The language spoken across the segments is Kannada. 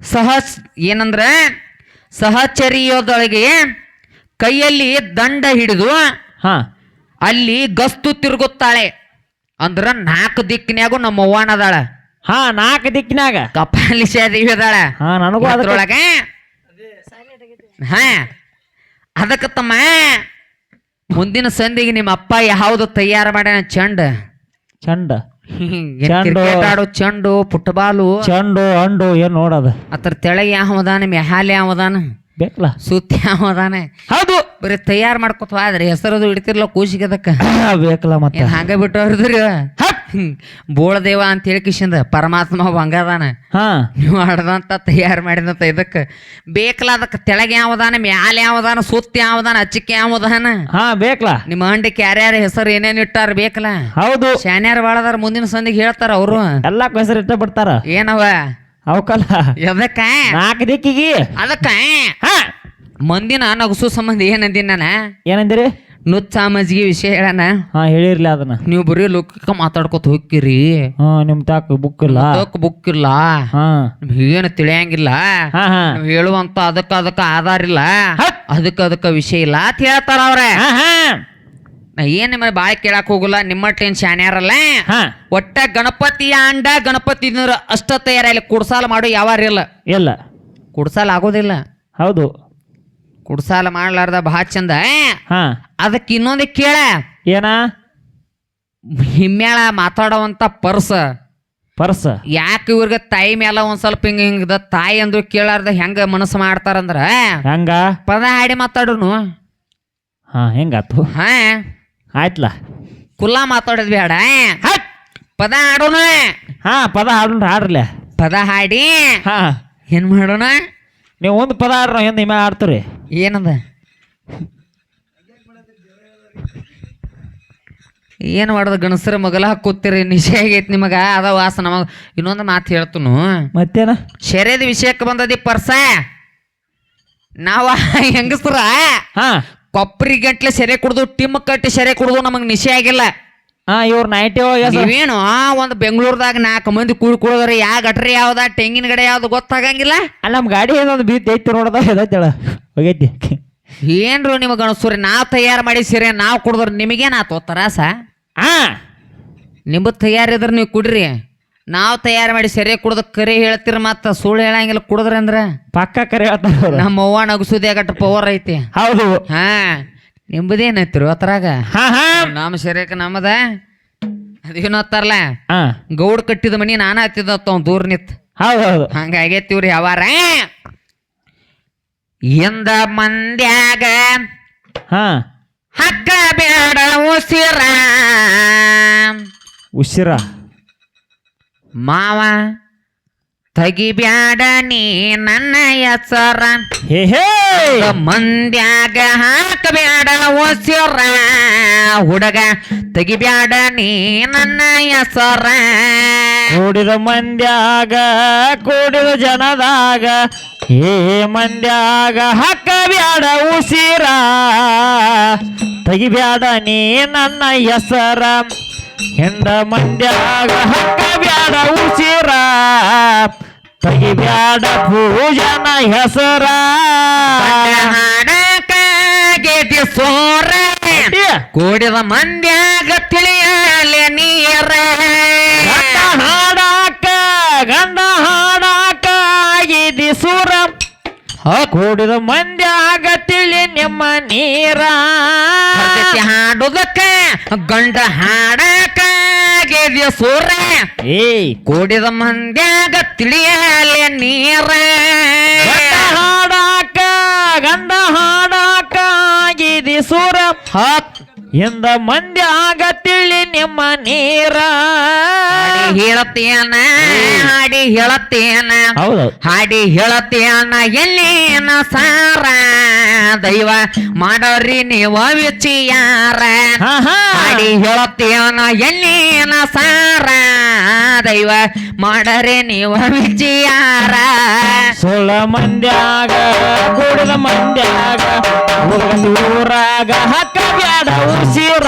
ಸಹ ಏನಂದ್ರೆ ಸಹಚರಿಯೋದೊಳಗೆ ಕೈಯಲ್ಲಿ ದಂಡ ಹಿಡಿದು ಹ. ಅಲ್ಲಿ ಗಸ್ತು ತಿರುಗುತ್ತಾಳೆ. ಅಂದ್ರ ನಾಲ್ಕು ದಿಕ್ಕಿನ್ಯಾಗು ನಮ್ಮ ಅವ್ವನ ಅದಾಳ. ಹಾ ನಾಲ್ಕು ದಿಕ್ಕಿನಾಗ. ಕಪಾಲಿಸಿ ದೇವಿ ಅದಾಳ ಹಾ ನನಗೂ ಅದ್ರೊಳಗೆ ಅದ್ರೊಳಗ ಹಾ. ಅದಕ್ಕ ತಮ್ಮ ಮುಂದಿನ ಸಂಧಿಗೆ ನಿಮ್ಮ ಅಪ್ಪ ಯಾವ್ದು ತಯಾರು ಮಾಡ್ಯಾನ ಚಂಡ? ಚೆಂಡು. ಕ್ರಿಕೆಟ್ ಆಡೋ ಚೆಂಡು ಫುಟ್ಬಾಲು ಚಂಡು ಅಂಡು ಏನ್ ನೋಡದ. ಅದ್ರ ತೆಳಗೆ ಯಾವದಾನ ಮ್ಯಾಲೆ ಯಾವದಾನ ಬೇಕಲ್ಲ ಸುತ್ತಿ ಯಾವದಾನ ಹೌದು. ಬರೀ ತಯಾರು ಮಾಡ್ಕೊತ ಆದ್ರೆ ಹೆಸರದು ಇಡ್ತಿರ್ಲ ಕೂಸಿಗೆ ಅದಕ್ಕ ಬೇಕಲ್ಲ ಮತ್ತೆ. ಹಂಗ ಬಿಟ್ಟು ಅವ್ರದ್ರಿ ಬೋಳದೇವ ಅಂತ ಹೇಳಿ ಕಿಶಿಂದ ಪರಮಾತ್ಮ ಹಂಗದಾನ. ಹಾ. ನೀವು ಆಡದಂತ ತಯಾರು ಮಾಡಿದಂತ ಇದಕ್ಕೆ. ಬೇಕಲ್ಲ ಅದಕ್ಕೆ. ತೆಳಗೆ ಯಾವದಾನ ಮ್ಯಾಲೆ ಯಾವದಾನ ಸುತ್ತ ಯಾವದಾನ ಅಚ್ಚಿಕೆ ಯಾವದಾನ ಹಾ ಬೇಕಲ್ಲ ನಿಮ್ಮ ಅಂಡಕ್ಕೆ ಯಾರ್ಯಾರ ಹೆಸರು ಏನೇನ್ ಇಟ್ಟಾರ ಬೇಕಲ್ಲ ಹೌದು. ಶಾನ್ಯಾರ ಬಾಳದಾರ ಮುಂದಿನ ಸಂದಿಗೆ ಹೇಳ್ತಾರ ಅವರು. ಎಲ್ಲಾ ಹೆಸರು ಇಟ್ಟ ಬಿಡ್ತಾರ. ಏನವ? ಅವಕಲ್ಲ ಎದಕ್ಕ? ನಾಲ್ಕು ದಿಕ್ಕಿಗೆ. ಅದಕ್ಕ? ಹಾ. ಮಂದಿನ ನಗಸು ಸಂಬಂಧ ಏನಂದಿನ ನಾನು? ಏನಂದಿರಿ? ನುಚ್ಚ ಮಜ್ಜಿಗೆ ವಿಷಯ ಹೇಳಣ. ಹಾ ಹೇಳಿರ್ಲಿ ಅದನ್ನ. ನೀವು ಬರೀ ಲೋಕಕ್ಕೆ ಮಾತಾಡ್ಕೊತ ಹೋಗ್ಕಿರಿ ಹಾ ನಿಮ್ ತಾಕ ಬುಕ್ ಇಲ್ಲ. ಬುಕ್ ಇಲ್ಲ. ಹಾ. ಏನು ತಿಳಿಯಂಗಿಲ್ಲ. ಹೇಳುವಂತ ಅದಕ್ಕ ಅದಕ್ಕ ಆಧಾರ ಇಲ್ಲ. ಅದಕ್ಕ ಅದಕ್ಕ ವಿಷಯ ಇಲ್ಲ ಅಂತ ಹೇಳ್ತಾರ ಅವ್ರೆ. ಏನ್ ನಿಮ್ಮ ಬಾಯ್ ಕೇಳಕ್ ಹೋಗಲ್ಲ ನಿಮ್ಮ ಟೇನ್ ಶಾನ್ಯಾರಲ್ಲ ಹಾ. ಒಟ್ಟ ಗಣಪತಿ ಅಂಡ ಗಣಪತಿ ಅಷ್ಟ ತಯಾರಲ್ಲಿ ಕುಡ್ಸಾಲ ಮಾಡು ಯಾವಾರ ಇಲ್ಲ. ಇಲ್ಲ. ಕುಡ್ಸಾಲ ಆಗೋದಿಲ್ಲ. ಹೌದು. ಕುಡ್ಸಾಲ ಮಾಡ್ಲಾರ್ದ ಬಹಳ ಚಂದ ಹಾ. ಅದಕ್ಕೆ ಇನ್ನೊಂದು ಕೇಳ. ಏನ? ಹಿಮ್ಮೇಳ ಮಾತಾಡುವಂತ ಪರ್ಸ. ಪರ್ಸ. ಯಾಕೆ ಇವ್ರಿಗೆ ತಾಯಿ ಮೇಲೆ ಒಂದ್ ಸ್ವಲ್ಪ ಹಿಂಗ ಹಿಂಗದ ತಾಯಿ ಅಂದ್ರು ಕೇಳಾರ್ದ ಹೆಂಗ ಮನಸ್ಸು ಮಾಡ್ತಾರಂದ್ರ? ಹೆಂಗ? ಪದ ಹಾಡಿ ಮಾತಾಡುನು. ಹಾ ಹೆಂಗಾತು? ಹಾ. ಆಯ್ತಲ್ಲ ಕುಲ್ಲ ಮಾತಾಡೋದು ಬೇಡ ಪದ ಹಾಡೋಣ. ಹಾ ಪದ ಹಾಡ್ರಿ ಹಾಡ್ರಲ್ಲ ಪದ ಹಾಡಿ. ಹಾ. ಏನು ಮಾಡೋಣ? ನೀವು ಒಂದು ಪದ ಹಾಡ್ರ ಹಿಂದೆ ನಿಮ್ಮ ಆಡ್ತೀರಿ ಏನದ? ಏನು ಮಾಡೋದು ಗಣಸರ ಮಗಲ ಕೂತಿರಿ ನಿಶೆ ಆಗೈತಿ ನಿಮಗ ಅದ ವಾಸ ನಮಗೆ. ಇನ್ನೊಂದು ಮಾತು ಹೇಳ್ತನು. ಮತ್ತೇನ? ಶರ್ಯದ ವಿಷಯಕ್ಕೆ ಬಂದದಿ ಪರ್ಸ. ನಾವ ಹೆಂಗಸ್ರ ಹಾ. ಕೊಪ್ಪರಿ ಗಂಟ್ಲೆ ಸೆರೆ ಕುಡ್ದು ಟಿಮ್ ಕಟ್ಟಿ ಸೆರೆ ಕುಡ್ದು ನಮಗ್ ನಿಶೆ ಆಗಿಲ್ಲ. ಹಾ ಇವ್ರ ನೈಂಟಿ ಏನು ನೀವೇನು ಆ ಒಂದು ಬೆಂಗಳೂರದಾಗ ನಾಲ್ಕು ಮಂದಿ ಕೂಡಿ ಕುಡಿದ್ರಿ ಯಾ ಗಟ್ರಿ ಯಾವ್ದ ತೆಂಗಿನ ಗಡೆ ಯಾವ್ದು ಗೊತ್ತಾಗಂಗಿಲ್ಲ? ಅಲ್ಲ ನಮ್ಮ ಗಾಡಿ ಏನೊಂದು ಬೀತ್ ಐತಿ ನೋಡದ ಹೋಗೈತಿ. ಏನ್ರು ನಿಮಗೆ ಅನಿಸ್ರಿ ನಾವ್ ತಯಾರು ಮಾಡಿ ಸೀರೆ ನಾವ್ ಕುಡಿದ್ರ ನಿಮಗೇನಾತು ತರಾಸ ಹಾ. ನಿಮ್ಮದು ತಯಾರಿದ್ರೆ ನೀವು ಕುಡ್ರಿ. ನಾವ್ ತಯಾರು ಮಾಡಿ ಸೆರೆ ಕುಡ್ದ ಕರೆ ಹೇಳ್ತಿರ ಮತ್ತ ಸುಳ್ಳು ಹೇಳಂಗಿಲ್ಲ ಕುಡಿದ್ರೆ ಅಂದ್ರ? ಪಕ್ಕ ಕರೆ ಹೇಳ್ತಾರ ಅವ್ರು. ನಮ್ಮ ಅವ್ವ ನಗಸುದೇ ಗಟ್ಟ ಪವರ್ ಐತಿ. ಹೌದು. ಹಾ ನಿಂಬದೇನೈತ್ರಿ ಅತ್ರಾಗ ಹಾ ಹಾ. ನಮ್ಮ ಶರೀರಕ್ಕೆ ನಮ್ಮದ? ಅದೇನತ್ತಾರಲ್ಲ ಹಾ. ಗೌಡ್ ಕಟ್ಟಿದ ಮನಿ ನಾನು ಹತ್ತಿದ ಅವ್ನ್ ದೂರ ನಿತ್. ಹೌದು ಹೌದು. ಹಂಗಾಗೈತಿವ್ರಿ ಯಾವಾರ? ಎಂದ ಮಂದ್ಯಾಗ ಹಾ. ಹಕ್ಕ ಬೇಡ ಉಸಿರ. ಉಸಿರ. ಮಾವ ತಗಿಬ್ಯಾಡ ನೀ ನನ್ನ ಹೆಸರ. ಹೇ ಹೇ! ಮಂದ್ಯಾಗ ಹಾಕಬೇಡ ಉಸಿರ ಹುಡುಗ ತೆಗಿಬ್ಯಾಡ ನೀ ನನ್ನ ಹೆಸರ. ಕೂಡಿದ ಮಂದ್ಯಾಗ ಕೂಡಿದ ಜನದಾಗ. ಹೇ ಮಂದ್ಯಾಗ ಹಾಕಬ್ಯಾಡ ಬ್ಯಾಡ ಉಸಿರ. ತೆಗಿಬ್ಯಾಡ ನೀ ನನ್ನ ಹೆಸರ. ಹೆಂಡ ಮಂಡ್ಯಾಗ ಹಕ್ಕ ಬ್ಯಾಡ ಉಸಿರ ತೆಗಿಬ್ಯಾಡ ಪೂಜನ ಹೆಸರ. ಸೋರ. ಕೂಡಿದ ಮಂದ್ಯಾಗ ತಿಳಿಯಲೆ ನೀರ. ಹಾಡಾಕ ಗಂಡ ಹಾಡಾಕ ಇದಿ ಸೂರ. ಕೂಡಿದ ಮಂದ್ಯಾಗ ನಿಮ್ಮ ನೀರ. ಹಾಡುದಕ್ಕೆ ಗಂಡ ಹಾಡಕ ಸೂರ. ಏ ಕೂಡಿದ ಮಂದ್ಯಾಗ ತಿಳಿಯಲೆ ನೀರ. ಹಾಡಾಕ ಗಂಡ ಹಾಡಾಕ ಸೂರ. ಇಂದ ಮಂದ್ಯಾಗ ತಿಳಿ ನಿಮ್ಮ ನೀರ ಹಾಡಿ ಹೇಳತ್ತೇನ ಹಾಡಿ ಹೇಳತ್ತೇನ ಹೌದು. ಹಾಡಿ ಹೇಳತ್ತೇನ ಎಲ್ಲಿನ ಸಾರ ದೈವ ಮಾಡೋರಿ ನೀವು ವಿಚಿಯಾರ ಹಾ ಹಾ ಹಾಡಿ ಹೇಳತ್ತೇನ ಎಲ್ಲಿನ ಸಾರ ದೈವ ಮಾಡರಿ ನೀವು ವಿಚಿಯಾರ ಸುಳ್ಳ ಮಂದ್ಯಾಗ ಕೂಡಿದ ಮಂದ್ಯಾಗ ಊರಲ್ಲಿ ಊರಾಗ ಹಕ್ಕ ಬ್ಯಾಡ ಉಸಿರ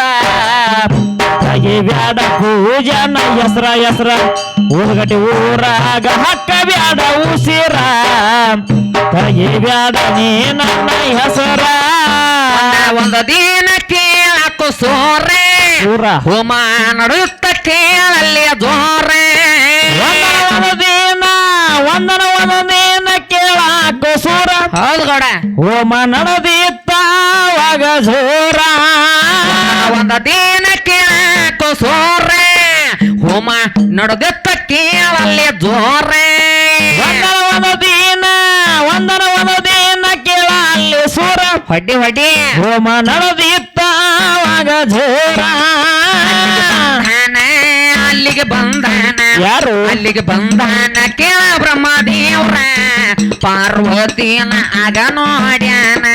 ತಗಿ ಬ್ಯಾಡ ಪೂಜನ ಹೆಸ್ರ ಹೆಸ್ರ ಊರ್ಗಟ್ಟಿ ಊರಾಗ ಹಕ್ಕ ಬ್ಯಾಡ ಉಸಿರ ತೆಗಿಬ್ಯಾಡ ನೀ ನನ್ನ ಹೆಸರ. ಒಂದ ದಿನ ಕೇಳಕು ಸೋರೆ. ಹೋಮ ನಡುತ್ತ ಕೇಳಲ್ಲಿ ಜೋರೆ. ಒಂದು ದಿನ ಒಂದನ ಒಂದು ದಿನ ಕೇಳಾಕ ಸೂರ. ಹೌದು ಗೌಡ. ಹೋಮ ನಡೆದಿತ್ತಾವಾಗ ಜೋರ. ಒಂದ ದಿನ ಕೇಳಕ ಸೋರೆ. ಹೋಮ ನಡುತ್ತ ಕೇಳಲ್ಲಿ ಜೋರೆ. ಒಂದರ ಒಂದ ದಿನ ಒಂದರ ಒಂದ ದಿನ ಕೇಳಲ್ಲಿ ಸೂರ. ಹೊಡಿ ಹೊಡಿ. ಹೋಮ ಆಗ ಜೋರ. ಬಂದಾನ, ಅಲ್ಲಿಗೆ ಬಂದಾನ. ಯಾರು? ಅಲ್ಲಿಗೆ ಬಂದಾನ ಕೇಳ ಬ್ರಹ್ಮದೇವ್ರ ಪಾರ್ವತಿನ ಆಗ ನೋಡ್ಯಾನ.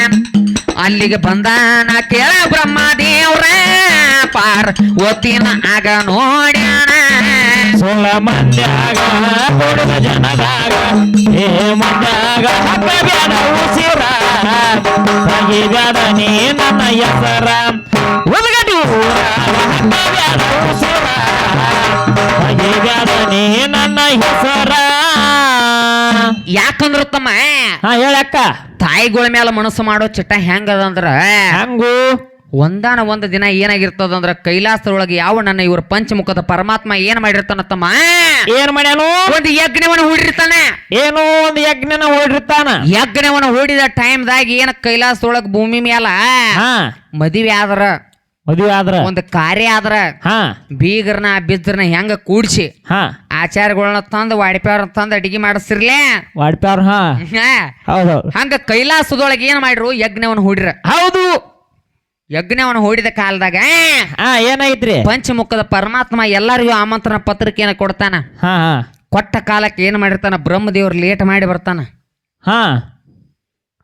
ಅಲ್ಲಿಗೆ ಬಂದಾನ ಕೇಳ ಪಾರ್ ವತ್ತಿನ ಆಗ ನೋಡ್ಯಾನ. ಸೋಳ ಮಂದ್ಯಾಗ ಹೊಡೆದ ಜನದಾಗ, ಏ ಮಂದ್ಯಾಗ ಬೇಡ ಉಸಿರ ತೆಗಿಬೇಡ ನೀ ನನ್ನ ಹೆಸರ. ಉದ್ಗಡಿ ಊರ ಉಸಿರ ನೀ ನನ್ನ ಹೆಸರ. ಯಾಕಂದ್ರ ತಮ್ಮ? ಹಾ ಹೇಳಕ್ಕ ತಾಯಿಗಳ ಮೇಲೆ ಮನಸ್ಸು ಮಾಡೋ ಚಿಟ್ಟ ಹೆಂಗದಂದ್ರ? ಹೆಂಗು? ಒಂದಾನ ಒಂದು ದಿನ ಏನಾಗಿರ್ತದಂದ್ರ ಕೈಲಾಸದೊಳಗೆ ಯಾವ ನನ್ನ ಇವ್ರ ಪಂಚಮುಖದ ಪರಮಾತ್ಮ ಏನ್ ಮಾಡಿರ್ತಾನ ತಮ್ಮ? ಏನ್ ಮಾಡ್ಯಾನು? ಒಂದು ಯಜ್ಞವನ್ನ ಹೂಡಿರ್ತಾನೆ. ಏನೋ ಒಂದು ಯಜ್ಞನ ಹೂಡಿರ್ತಾನ. ಯಜ್ಞವನ್ನ ಹೂಡಿದ ಟೈಮ್ದಾಗ ಏನ ಕೈಲಾಸದೊಳಗ ಭೂಮಿ ಮ್ಯಾಲ ಹಾ. ಮದುವೆ ಆದ್ರ ಮದುವೆ ಆದ್ರ? ಒಂದು ಕಾರ್ಯ ಆದ್ರ ಹಾ. ಬೀಗರ್ನ ಬಿದ್ರನ ಹೆಂಗ ಕೂಡ್ಸಿ? ಹಾ. ಆಚಾರಗಳನ್ನ ತಂದು ವಾಡಿಪ್ಯಾರ ತಂದು ಅಡಿಗೆ ಮಾಡಿಸಿರ್ಲೇ ವಾಡ್ಪ್ಯಾರ ಹಾ. ಹೌದು. ಹಂಗ ಕೈಲಾಸದೊಳಗೆ ಏನ್ ಮಾಡ್ರು? ಯಜ್ಞವನ್ನು ಹೂಡಿರ. ಹೌದು. ಯಜ್ಞವನ್ನು ಹೂಡಿದ ಕಾಲದಾಗ ಹಾ ಏನಾಗಿತ್ರಿ? ಪಂಚಮುಖದ ಪರಮಾತ್ಮ ಎಲ್ಲರಿಗೂ ಆಮಂತ್ರಣ ಪತ್ರಿಕೆನ ಕೊಡ್ತಾನ? ಹಾ ಹಾ. ಕೊಟ್ಟ ಕಾಲಕ್ಕೆ ಏನ್ ಮಾಡಿರ್ತಾನ? ಬ್ರಹ್ಮದೇವ್ರು ಲೇಟ್ ಮಾಡಿ ಬರ್ತಾನ. ಹಾ.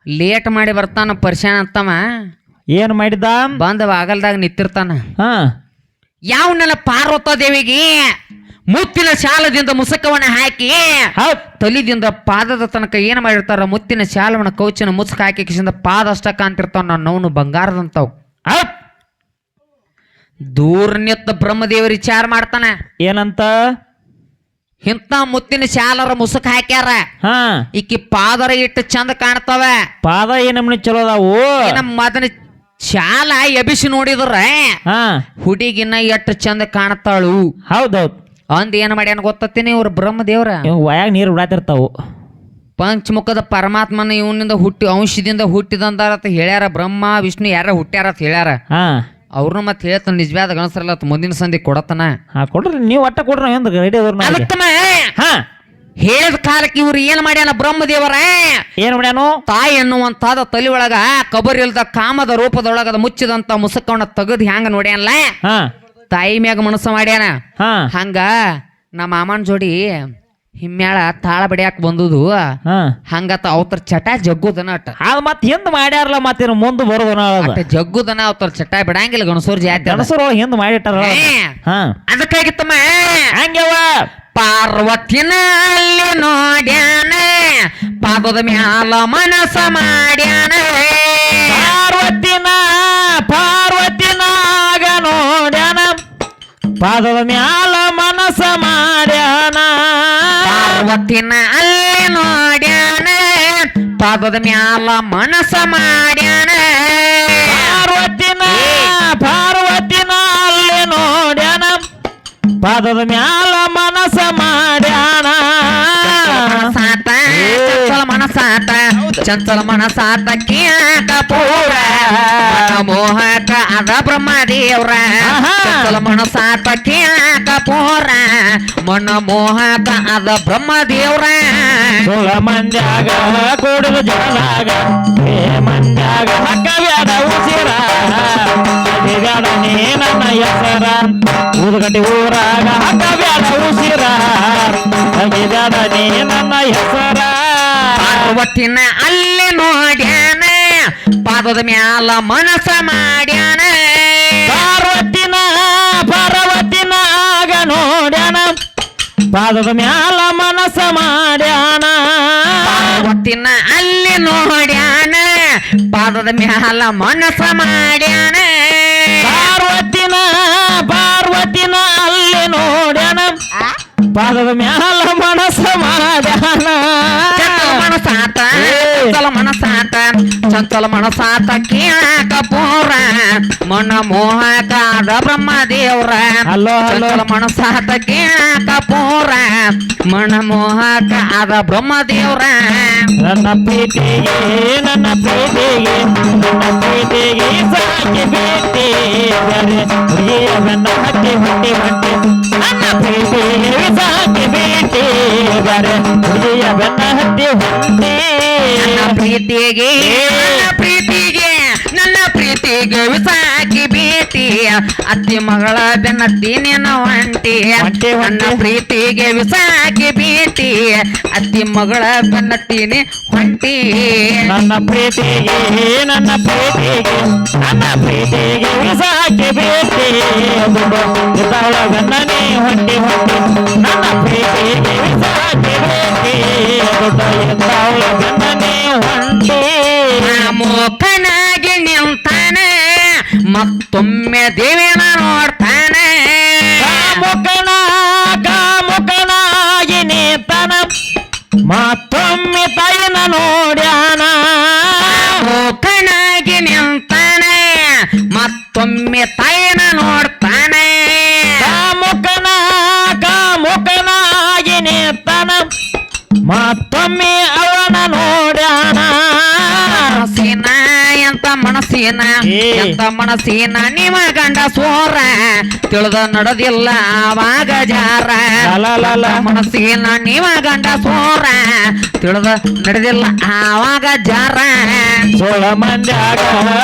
ಲೇಟ್ ಮಾಡಿ ಬರ್ತಾನ ಪರಿಶಾನ ಅಂತವ. ಏನ್ ಮಾಡಿದ ಬಂದ ಆಗಲ್ದಾಗ ನಿತ್ತಿರ್ತಾನ ಹಾ. ಯಾವನ್ನೆಲ್ಲ ಪಾರ್ವತ ದೇವಿಗೆ? ಮುತ್ತಿನ ಶಾಲದಿಂದ ಮುಸುಕವನ್ನ ಹಾಕಿ ಹೌದ್. ತಲಿದಿಂದ ಪಾದದ ತನಕ ಏನ್ ಮಾಡಿರ್ತಾರ? ಮುತ್ತಿನ ಶಾಲವನ್ನ ಕೌಚಿನ ಮುಸುಕ ಹಾಕಿ ಕಿಸಿಂದ ಪಾದ ಅಷ್ಟ ಕಾಂತಿರ್ತಾವ ಬಂಗಾರದಂತಾವ್. ಹೌದ್. ದೂರ ನಿತ್ತ ಬ್ರಹ್ಮದೇವರು ವಿಚಾರ ಮಾಡ್ತಾನೆ. ಏನಂತ? ಇಂಥ ಮುತ್ತಿನ ಶಾಲರ ಮುಸುಕ ಹಾಕ್ಯಾರ. ಹಾ. ಈಕಿ ಪಾದರ ಇಟ್ಟು ಚಂದ ಕಾಣ್ತಾವ. ಪಾದ ಏನಮ್ಮನಿ ಚಲೋ ಅದಾವು? ನಮ್ಮ ಮದನ ಶಾಲ ಎಬಿಸಿ ನೋಡಿದ್ರ ಹಾ. ಹುಡುಗಿನ ಎಷ್ಟು ಚಂದ ಕಾಣತಾಳು. ಹೌದೌದು. ಅಂದ್ ಏನ್ ಮಾಡ್ಯಾನ ಗೊತ್ತತ್ತೀನಿ ಇವ್ರ ಬ್ರಹ್ಮ ದೇವ್ರ ವಯಾಗ ನೀರು ಉಡಾತಿರ್ತಾವು. ಪಂಚಮುಖದ ಪರಮಾತ್ಮನ ಇವನಿಂದ ಹುಟ್ಟಿ ಅಂಶದಿಂದ ಹುಟ್ಟಿದಂತ ಹೇಳ್ಯಾರ ಬ್ರಹ್ಮ ವಿಷ್ಣು ಯಾರ ಹುಟ್ಟ್ಯಾರ ಅಂತ ಹೇಳ್ಯಾರ. ಹಾ. ಅವ್ರನ್ನ ಮತ್ತೆ ಹೇಳ್ತಾನ ನಿಜವಾದ ಗಣಸರಲ್ಲ ಮುಂದಿನ ಸಂಧಿ ಕೊಡತನ ಹಾ ಕೊಡ್ರಿ ನೀವು ಒಟ್ಟ ಕೊಡ್ರಿ ನಾವ್ ರೆಡಿ ಅದ್ರ ನಾಳೆ ಹಾ. ಹೇಳಿದ ಕಾಲಕ್ಕೆ ಇವ್ರು ಏನ್ ಮಾಡ್ಯಾನ ಬ್ರಹ್ಮದೇವರೇ? ಏನ್ ಮಾಡ್ಯಾನು? ತಾಯಿ ಎನ್ನುವಂತಾದ ತಲೆ ಒಳಗ ಕಬರಿಲ್ದ ಇಲ್ದ ಕಾಮದ ರೂಪದೊಳಗ ಮುಚ್ಚಿದಂತ ಮುಸುಕವನ್ನ ತೆಗದ್ ಹ್ಯಾಂಗ ನೋಡ್ಯಾನಲ್ಲ ಹಾ. ತಾಯಿ ಮ್ಯಾಗ ಮನಸ್ಸು ಮಾಡ್ಯಾನ? ಹಾ. ಹಂಗ ನಮ್ಮ ಮಾಮನ ಜೋಡಿ ಹಿಮ್ಮ್ಯಾಳ ತಾಳ ಬಡಿಯಾಕ ಬಂದುದು. ಹಾ. ಹಂಗತ ಅವತ್ರ ಚಟ ಜಗ್ಗುದನ ಅಟ್ಟ. ಅದ್ ಮತ್ ಹಿಂದ್ ಮಾಡ್ಯಾರಲ್ಲ ಮತ್ತೇನು ಮುಂದೆ ಬರೋದನ ಅಟ್ಟ ಜಗ್ಗುದನ ಅವತ್ರ ಚಟ ಬಿಡಂಗಿಲ್ಲ ಗಣಸೂರ್ ಜಾತಿ ಗಣಸೂರ್ ಹಿಂದ್ ಮಾಡಿಟ್ಟಾರ ಅದಕ್ಕಾಗಿತ್ತಮ್ಮ ಹಂಗ್ಯವ ಪಾರ್ವತಿನ ಅಲ್ಲಿ ನೋಡ್ಯಾನ ಪಾದದ ಮ್ಯಾಲ ಮನಸ ಮಾಡ್ಯಾನ. ಪಾರ್ವತಿನ ಪಾರ್ವತಿನಾಗ ನೋಡ್ಯಾನ ಪಾದದ ಮ್ಯಾಲ ಮನಸ ಮಾಡ್ಯಾನ. ಪಾರ್ವತಿನ ಅಲ್ಲಿ ನೋಡ್ಯಾನ ಪಾದದ ಮ್ಯಾಲ ಮನಸ ಮಾಡ್ಯಾನ. ಪಾರ್ವತಿನ ಪಾರ್ವತಿನ ಅಲ್ಲಿ ನೋಡ್ಯಾನ ಪಾದದ ಮ್ಯಾಲ ಮನಸ ಮಾಡ್ಯಾನ. ಮನಸಾತ ಚಂಚಲ ಮನಸಾತ ಕಿಯಾಕ ಪೂರ. ಮೋಹಕ ಅದ ಬ್ರಹ್ಮದೇವ್ರ. ಚಂಚಲ ಮನಸಾತ ಕಿಯಾಕ ಪೂರ. ಮನ ಮೋಹಕ ಅದ ಬ್ರಹ್ಮದೇವ್ರ. ಸುಳ ಮಂದ್ಯಾಗ ಕೂಡಿದ ಜನದಾಗ ಮಂದ್ಯಾಗ ಹಕ್ಕಬ್ಯಾಡ ಉಸಿರ ಬ್ಯಾಡ ನೀ ನನ್ನ ಹೆಸರ ಊದಗಟ್ಟಿ ಊರಾಗ ಹಕ್ಕಬ್ಯಾಡ ಉಸಿರ ಬ್ಯಾಡ ನೀ ನನ್ನ ಹೆಸರ ಪಾರ್ವತಿನ ಅಲ್ಲಿ ನೋಡ್ಯಾನ. ಪಾದದ ಮ್ಯಾಲ ಮನಸ ಮಾಡ್ಯಾನ. ಪಾರ್ವತಿನ ಪಾರ್ವತಿನಾಗ ನೋಡ್ಯಾನ. ಪಾದದ ಮ್ಯಾಲ ಮನಸ ಮಾಡ್ಯಾನ. ಪಾರ್ವತಿನ ಅಲ್ಲಿ ನೋಡ್ಯಾನ. ಪಾದದ ಮ್ಯಾಲ ಮನಸ ಮಾಡ್ಯಾನ. ಪಾರ್ವತಿನ ಪಾರ್ವತಿನ ಅಲ್ಲಿ ನೋಡ್ಯಾನ. ಪಾದದ ಮ್ಯಾಲ ಮನಸ ಮಾಡ್ಯಾನ. ಚಂಚಲ ಮನಸಾತ ಚಂಚಲ ಮನಸಾತ ಕೇಳಾಕ ಪೂರ ಮನ ಮೋಹಕಾದ ಬ್ರಹ್ಮ ದೇವ್ರ ಹಲೋ ಹಲೋ ಚಂಚಲ ಮನಸಾತ ಕೇಳಾಕ ಪೂರ ಮನ ಮೋಹಕಾದ ಬ್ರಹ್ಮ ದೇವ್ರ ನನ್ನ ಪ್ರೀತಿಗೆ ನನ್ನ ಪ್ರೀತಿಗೆ ನನ್ನ ಪ್ರೀತಿಗೆ ಸಾಕಿ ಬೇಟಿ ಹುಡುಗಿಯ ಬೆನ್ನ ಹತ್ತಿ ಹೊಟ್ಟಿ ಹೊಟ್ಟಿ ನನ್ನ ಪ್ರೀತಿಗೆ ಸಾಕಿ ಬೇಟಿ ಹುಡುಗಿಯ ನನ್ನ ಪ್ರೀತಿಗೆ. ನನ್ನ ಪ್ರೀತಿಗೆ ನನ್ನ ಪ್ರೀತಿಗೆ ಭೇಟಿ ಅತ್ತಿ ಮಗಳ ಬೆನ್ನತ್ತಿ ನಿನ್ನ ಒಂಟಿ. ನನ್ನ ಪ್ರೀತಿಗೆ ವಿಸಾಕಿ ಭೇಟಿ ಅತ್ತಿ ಮಗಳ ಬೆನ್ನತ್ತೀನಿ ಹೊಂಟಿ. ನನ್ನ ಪ್ರೀತಿಗೆ ನನ್ನ ಪ್ರೀತಿಗೆ ನನ್ನ ಪ್ರೀತಿಗೆ ವಿಸಾಕಿ ಬೀತಿ ಇದ್ದಾಳ ಬೆನ್ನನೇ ಹೊಂಟಿ ಹೊಂಟಿ. ನನ್ನ ಪ್ರೀತಿಗೆ ವಿಸಾಕಿ ಬೇಟಿ ಬೆನ್ನನೇ ಹೊಂಟಿ. ಮೂಕನಾಗಿ ನಿಂತಾನೆ ಮತ್ತೊಮ್ಮೆ ದೇವಿನ ನೋಡ್ತಾನೆ. ಕಾಮುಕನ ಮನಸ್ಸಿನ ಏ. ಎಂತ ಮನಸ್ಸಿನ ನಿಮ್ಮ ಗಂಡ ಸೋರ? ತಿಳಿದ ನಡೆದಿಲ್ಲ ಆವಾಗ ಜಾರ. ನಿಮ ಮನಸ್ಸಿನ ನಿಮ್ಮ ಗಂಡ ಸೋರ? ತಿಳಿದ ನಡೆದಿಲ್ಲ ಆವಾಗ ಜಾರ. ಸೋಳ ಮಂದ್ಯಾಗ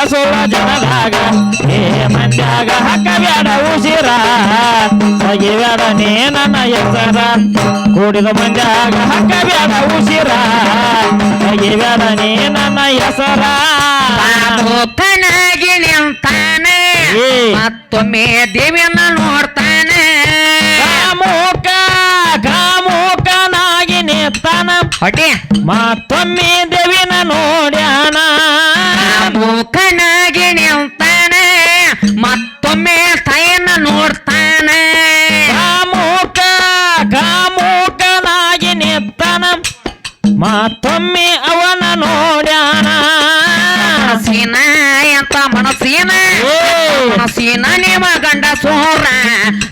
ಸೋಳ ಜನದಾಗ. ಏ ಮಂದ್ಯಾಗ ಹಾಕಬ್ಯಾಡ ಉಸಿರ. ತೆಗಿಬ್ಯಾಡ ನೀ ನನ್ನ ಹೆಸರ ಕೂಡಿದ ಮಂದ್ಯಾಗ ಹಾಕಬ್ಯಾಡ ಉಸಿರ. ತೆಗಿಬ್ಯಾಡ ನೀ ನನ್ನ ಹೆಸರ ಮೂಕನಾಗಿ ನಿಂತಾನೆ. ಮತ್ತೊಮ್ಮೆ ದೇವಿಯನ್ನ ನೋಡ್ತಾನೆ. ಗಾಮೋಕ ಕಾಮುಕನಾಗಿ ನಿಂತಾನ ಹೊಟ್ಟೆ. ಮತ್ತೊಮ್ಮೆ ದೇವಿನ ನೋಡ್ಯಾನ. ಮೂಕನಾಗಿ ನಿಲ್ತಾನೆ. ಮತ್ತೊಮ್ಮೆ ತಾಯಿಯನ್ನ ನೋಡ್ತಾನೆ. ಗಾಮೋಕ ಕಾಮುಕನಾಗಿ ನಿಂತಾನ ಮತ್ತೊಮ್ಮೆ ಅವನ ನೋಡ್ಯಾನ ಮನಸ್ಸಿನ ನಿಮ್ಮ ಗಂಡ ಸೋರ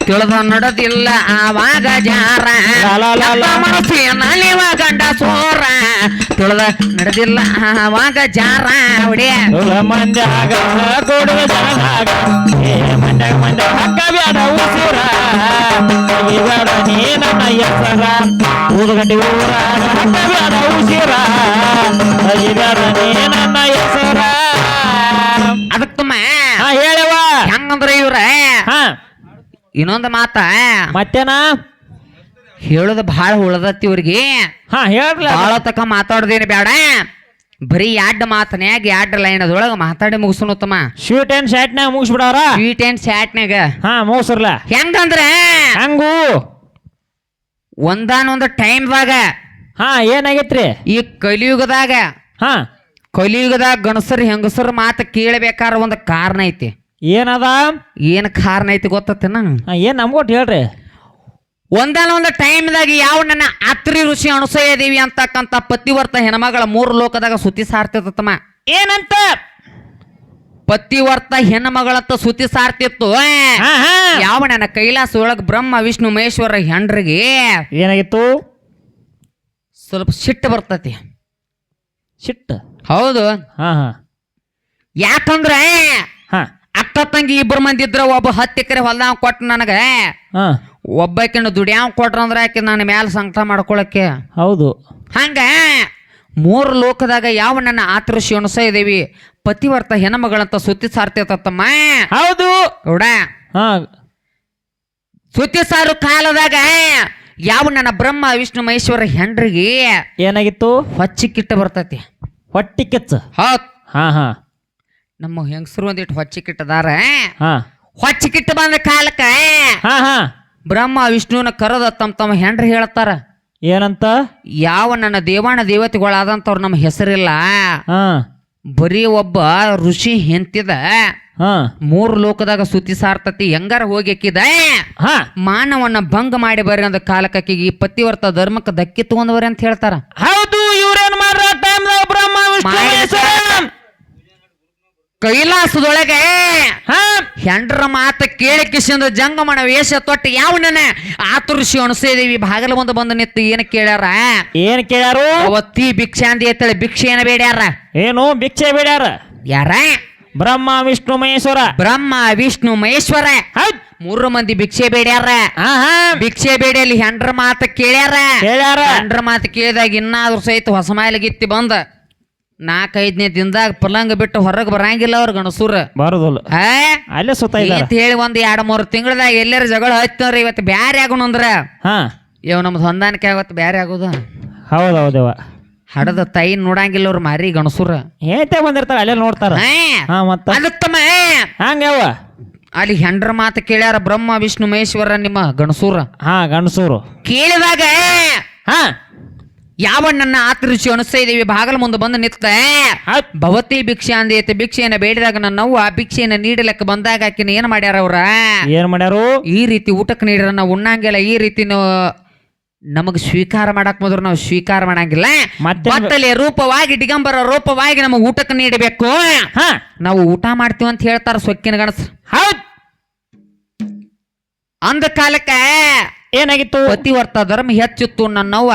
ತಿಳಿದು ನಡೆದಿಲ್ಲ ಆವಾಗ ಜಾರ. ಮನಸ್ಸಿನ ನಿಮ್ಮ ಗಂಡ ಸೋರ ತಿಳಿದ ನಡೆದಿಲ್ಲ ಆವಾಗ ಜಾರ. ಸುಳ ಮಂದ್ಯಾಗ ಕೊಡುವ ಜನದಾಗ ಏ ಮಂಡ್ಯಾಗ ಮಂಡ್ಯಾಗ ಹಕ್ಕ ಬ್ಯಾಡ ಉಸಿರ. ಬೇಡ ನೀ ನನ್ನ ಹೆಸರ ಊದುಗಡ್ಡಿ ಊರ ಹಕ್ಕ ಬ್ಯಾಡ ಉಸಿರ. ಬೇಡ ನೀ ನನ್ನ ಹೆಸರ ಅದಕ್ ಹೇಳವ ಹೆಂಗಂದ್ರ ಇವ್ರ? ಹಾ. ಇನ್ನೊಂದು ಮಾತ. ಮತ್ತೇನ? ಹೇಳೋದು ಭಾಳ ಉಳದತ್ತಿ ಇವ್ರಿಗೆ. ಹಾ ಭಾಳ ತಕ ಮಾತಾಡೋದೇನು ಬೇಡ ಬರೀ ಎರಡು ಮಾತನ್ಯಾಗ ಎರಡು ಲೈನ್ ಅದೊಳಗ ಮಾತಾಡಿ ಮುಗಿಸೋಣ ಉತ್ತಮ. ಶೂಟ್ ಅಂಡ್ ಶಾಟ್ನ್ಯಾಗ ಮುಗಿಸ್ಬಿಡವ್ರ ಸ್ವೀಟ್ ಅಂಡ್ ಶಾಟ್ನ್ಯಾಗ ಹಾ ಮುಗಿಸ್ರಲ್ಲ ಹೆಂಗಂದ್ರೆ? ಹಂಗು? ಒಂದಾನೊಂದು ಟೈಮ್ದಾಗ ಹಾ ಏನಾಗೈತ್ರಿ? ಈ ಕಲಿಯುಗದಾಗ ಹಾ. ಕಲಿಯುಗದಾಗ ಗಣಸರು ಹೆಂಗಸರು ಮಾತು ಕೇಳಬೇಕಾರ ಒಂದು ಕಾರಣ ಐತಿ. ಏನದ? ಏನು ಕಾರಣ ಐತಿ ಗೊತ್ತತ್ತೇನ ಏನು ನಮ್ಗೊಟ್ಟು ಹೇಳ್ರಿ. ಒಂದಲ್ಲ ಒಂದು ಟೈಮ್ದಾಗ ಯಾವ ನನ್ನ ಅತ್ರಿ ಋಷಿ ಅಣಸೂಯ ದೇವಿ ಅಂತಕ್ಕಂಥ ಪತಿವರ್ತ ಹೆಣ್ಮಗಳ ಮೂರು ಲೋಕದಾಗ ಸುತ್ತಿ ಸಾರ್ತಿತ್ತಮ್ಮ ಏನಂತ? ಪತಿವರ್ತ ಹೆಣ್ಮಗಳತ್ತ ಸುತ್ತಿ ಸಾರ್ತಿತ್ತು. ಯಾವ ನನ್ನ ಕೈಲಾಸ ಒಳಗೆ ಬ್ರಹ್ಮ ವಿಷ್ಣು ಮಹೇಶ್ವರ ಹೆಂಡ್ರಿಗೆ ಏನಾಗಿತ್ತು? ಸ್ವಲ್ಪ ಸಿಟ್ಟು ಬರ್ತತಿ. ಸಿಟ್ಟು? ಹೌದು. ಹಾಂ ಹಾಂ. ಯಾಕಂದ್ರೆ ಹಾ. ಅಕ್ಕ ತಂಗಿ ಇಬ್ಬರು ಮಂದಿ ಇದ್ರ ಒಬ್ಬ ಹತ್ತು ಎಕರೆ ಹೊಲ್ದಾಗ ಕೊಟ್ಟ ನನಗೆ. ಹಾ. ಒಬ್ಬಾಕಿನ ದುಡಿಯಾವ್ ಕೊಟ್ರಂದ್ರೆ ಆಕೆ ನನ್ನ ಮ್ಯಾಲ ಸಂಕಟ ಮಾಡ್ಕೊಳಕ್ಕೆ. ಹೌದು. ಹಂಗ ಮೂರು ಲೋಕದಾಗ ಯಾವ ನನ್ನ ಆತೃಷಿ ಶಿವಣಸ ದೇವಿ ಪತಿವರ್ತ ಹೆಣ್ಮಗಳಂತ ಸುತ್ತಿ ಸಾರ್ತಿರ್ತತ್ತಮ್ಮ ಹೌದು. ಗೌಡ ಹಾ. ಸುತ್ತಿ ಸಾರು ಕಾಲದಾಗ ಯಾವ ನನ್ನ ಬ್ರಹ್ಮ ವಿಷ್ಣು ಮಹೇಶ್ವರ ಹೆಂಡ್ರಿಗೆ ಏನಾಗಿತ್ತು? ಹೊಚ್ಚಿಕ್ಕಿಟ್ಟ ಬರ್ತೈತಿ. ಹೊಟ್ಟಿ ಕಿಚ್ಚ. ಹೌದ್. ಹಾ ಹಾ. ನಮ್ಮ ಹೆಂಗಸರು ಒಂದಿಟ್ಟು ಹೊಚ್ಚಿಕಿಟ್ಟದಾರ. ಹೊಚ್ಚಿಕಿಟ್ಟು ಬಂದ ಕಾಲಕ್ಕ ಬ್ರಹ್ಮ ವಿಷ್ಣುವನ ಕರೆದ ತಮ್ಮ ತಮ್ಮ ಹೆಂಡ್ರಿ ಹೇಳ್ತಾರ. ಏನಂತ? ಯಾವ ನನ್ನ ದೇವಾಣ ದೇವತೆಗಳಾದಂಥವ್ರು ನಮ್ಮ ಹೆಸರಿಲ್ಲ. ಹಾ. ಬರೀ ಒಬ್ಬ ಋಷಿ ಹೆಂತಿದ. ಹಾ. ಮೂರು ಲೋಕದಾಗ ಸುತ್ತಿ ಸಾರ್ತತಿ ಹೆಂಗಾರ ಹೋಗ್ಯಾಕಿದ. ಹಾ. ಮಾನವನ್ನ ಭಂಗ ಮಾಡಿ ಬರ್ರಿ ಅಂದ ಕಾಲಕ್ಕೆ ಈ ಪತಿವರ್ತ ಧರ್ಮಕ್ಕೆ ಧಕ್ಕಿ ತಗೊಂಡವ್ರಿ ಅಂತ ಹೇಳ್ತಾರ. ಹೌದು ಇವ್ರೇನ್ ಮಾಡ್ರ ಟೈಮ್ದಾಗ ಬ್ರಹ್ಮ ವಿಷ್ಣು ಮಾಡಿದ ಮಹೇಶ್ವರ ಕೈಲಾಸದೊಳಗೆ ಹಾ. ಹೆಂಡ್ರ ಮಾತ ಕೇಳಿ ಕಿಶಿಂದ ಜಂಗಮನ ವೇಷ ತೊಟ್ಟು ಯಾವ ನನ ಆತುರ್ಷಿ ಅಣಸೇದೇವಿ ಬಾಗಲ ಮುಂದೆ ಬಂದು ನಿತ್ತು ಏನು ಕೇಳ್ಯಾರ? ಏನ್ ಕೇಳ್ಯಾರು? ಅವತ್ತಿ ಭಿಕ್ಷೆ ಅಂದಿ ಎತ್ತಳೆ ಭಿಕ್ಷೆ ಏನ ಬೇಡ್ಯಾರ? ಏನು ಭಿಕ್ಷೆ ಬೇಡ್ಯಾರ? ಯಾರ? ಬ್ರಹ್ಮ ವಿಷ್ಣು ಮಹೇಶ್ವರ. ಬ್ರಹ್ಮ ವಿಷ್ಣು ಮಹೇಶ್ವರ. ಮೂರು ಮಂದಿ ಭಿಕ್ಷೆ ಬೇಡ್ಯಾರ? ಭಿಕ್ಷೆ ಬೇಡಿಯಲ್ಲಿ ಹೆಂಡ್ರ ಮಾತ ಕೇಳ್ಯಾರ? ಕೇಳ್ಯಾರ. ಹೆಂಡ್ರ ಮಾತು ಕೇಳಿದಾಗ ಇನ್ನಾದ್ರೂ ಸಹಿತ ಹೊಸ ಮಾಯಲಗಿತ್ತಿ ಬಂದ. ನಾಲ್ಕೈದನೇ ದಿನದಾಗ ಪಲಂಗ ಬಿಟ್ಟು ಹೊರಗೆ ಬರಂಗಿಲ್ಲ ಅವ್ರ ಗಣಸೂರ. ಬಾರದಲ್ಲ. ಅಲ್ಲೇ ಸುತ್ತ ಅಂತ ಹೇಳಿ ಒಂದು ಎರಡು ಮೂರು ತಿಂಗಳದಾಗ ಎಲ್ಲರ ಜಗಳ ಹತ್ತವ್ರಿ ಇವತ್ತು ಬ್ಯಾರೆ ಆಗೋಣ ಅಂದ್ರ. ಹಾ. ಇವ್ ನಮ್ದು ಹೊಂದಾಣಿಕೆ ಆಗತ್ತ ಬ್ಯಾರೆ ಆಗೋದ? ಹೌದ್ ಹೌದವ ಹಡದ ತಾಯಿ ನೋಡಂಗಿಲ್ಲ ಅವ್ರ ಮಾರಿ ಗಣಸೂರ. ಏತೆ ಬಂದಿರ್ತಾರ ಅಲ್ಲೇ ನೋಡ್ತಾರ. ಹಾ? ಮತ್ತ? ಅದತ್ತಮ್ಮ ಹಂಗವ ಅಲ್ಲಿ ಹೆಂಡ್ರ ಮಾತು ಕೇಳ್ಯಾರ ಬ್ರಹ್ಮ ವಿಷ್ಣು ಮಹೇಶ್ವರ ನಿಮ್ಮ ಗಣಸೂರ. ಹಾ ಗಣಸೂರು. ಕೇಳಿದಾಗ ಹಾ. ಯಾವ ನನ್ನ ಆತೃಷಿ ಅನಿಸ್ತಾ ಬಾಗಲ ಮುಂದೆ ಬಂದು ನಿಂತ ಭವತಿ ಭಿಕ್ಷೆ ಅಂದೈತೆ ಭಿಕ್ಷೆಯನ್ನ ಬೇಡಿದಾಗ ನನ್ನವ್ವ ಆ ಭಿಕ್ಷೆಯನ್ನ ನೀಡಲಕ್ಕೆ ಬಂದಾಗ ಆಕಿನ ಏನ್ ಮಾಡ್ಯಾರ ಅವ್ರ? ಏನ್ ಮಾಡ್ಯಾರು? ಈ ರೀತಿ ಊಟಕ್ಕೆ ನೀಡ್ರ ನಾವು ಉಣ್ಣಂಗಿಲ್ಲ ಈ ರೀತಿ ನಮಗ್ ಸ್ವೀಕಾರ ಮಾಡಕ್ ಮೊದಲು ನಾವು ಸ್ವೀಕಾರ ಮಾಡಂಗಿಲ್ಲ. ಮತ್ತೆ ಬತ್ತಲೆ ರೂಪವಾಗಿ ಡಿಗಂಬರ ರೂಪವಾಗಿ ನಮಗ್ ಊಟಕ್ಕೆ ನೀಡಬೇಕು. ಹಾ. ನಾವು ಊಟ ಮಾಡ್ತೀವಿ ಅಂತ ಹೇಳ್ತಾರ ಸೊಕ್ಕಿನ ಗಣಸ ಹೌದ್. ಅಂದ ಕಾಲಕ್ಕ ಏನಾಗಿತ್ತು? ಪತಿವರ್ತ ಧರ್ಮ ಹೆಚ್ಚಿತ್ತು ನನ್ನವ್ವ